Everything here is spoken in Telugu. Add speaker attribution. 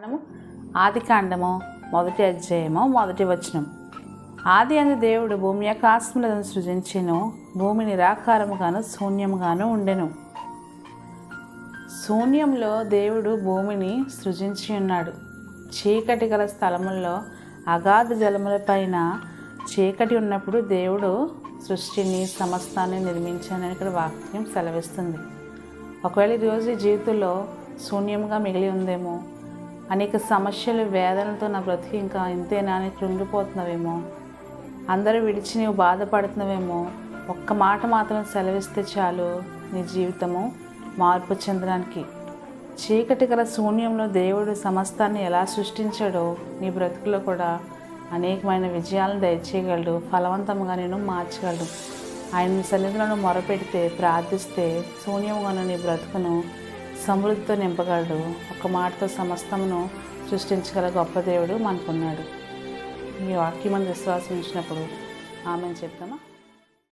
Speaker 1: మనము ఆది కాండము మొదటి అధ్యాయము మొదటి వచనం. ఆది అని దేవుడు భూమి ఆకాశములను సృజించెను భూమి నిరాకారముగాను శూన్యముగాను ఉండెను. శూన్యంలో దేవుడు భూమిని సృజించి ఉన్నాడు. చీకటి గల స్థలముల్లో అగాధ జలములపైన చీకటి ఉన్నప్పుడు దేవుడు సృష్టిని సమస్తాన్ని నిర్మించానని ఇక్కడ వాక్యం సెలవిస్తుంది. ఒకవేళ ఈరోజు జీవితంలో శూన్యంగా మిగిలి ఉందేమో అనేక సమస్యలు వేదనలతో నా బ్రతికి ఇంకా ఇంతేనా అని కృంగిపోతున్నావేమో. అందరూ విడిచి నీవు బాధపడుతున్నావేమో. ఒక్క మాట మాత్రం సెలవిస్తే చాలు నీ జీవితము మార్పు చెందడానికి. చీకటి గల శూన్యంలో దేవుడు సమస్తాన్ని ఎలా సృష్టించాడో నీ బ్రతుకులో కూడా అనేకమైన విజయాలను దయచేయగలడు. ఫలవంతంగా నేను మార్చగలడు ఆయన సన్నిధిలో మొరపెడితే ప్రార్థిస్తే శూన్యంగా నీ బ్రతుకును సమృద్ధితో నింపగలడు. ఒక మాటతో సమస్తమును సృష్టించగల గొప్ప దేవుడు మనకున్నాడు. ఈ వాక్యం మనం విశ్వాసం ఇచ్చినప్పుడు ఆమెను చెప్తామా?